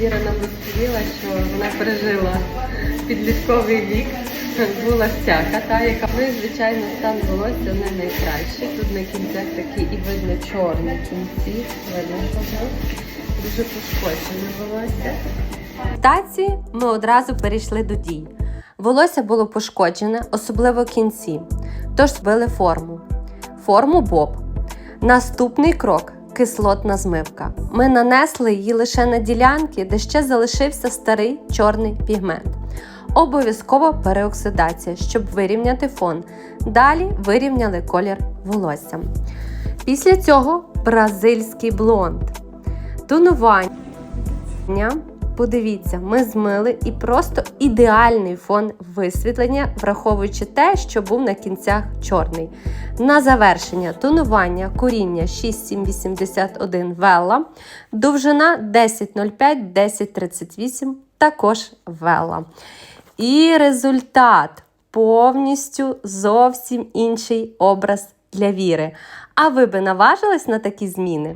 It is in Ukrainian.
Віра нам розповіла, що вона пережила підлітковий вік. Була всяка, та, яка ми, звичайно, стан волосся не найкращий. Тут на кінцях такі і видно чорні кінці. Видно, ага. Дуже пошкоджене волосся. В таці ми одразу перейшли до дій. Волосся було пошкоджене, особливо кінці, тож збили форму. Форму Боб. Наступний крок кислотна змивка. Ми нанесли її лише на ділянки, де ще залишився старий чорний пігмент. Обов'язково переоксидація, щоб вирівняти фон. Далі вирівняли колір волосся. Після цього бразильський блонд. Тонування. Подивіться, ми змили і просто ідеальний фон висвітлення, враховуючи те, що був на кінцях чорний. На завершення тонування коріння 6781 Велла, довжина 1005 1038 також Велла. І результат повністю зовсім інший образ для віри. А ви би наважились на такі зміни?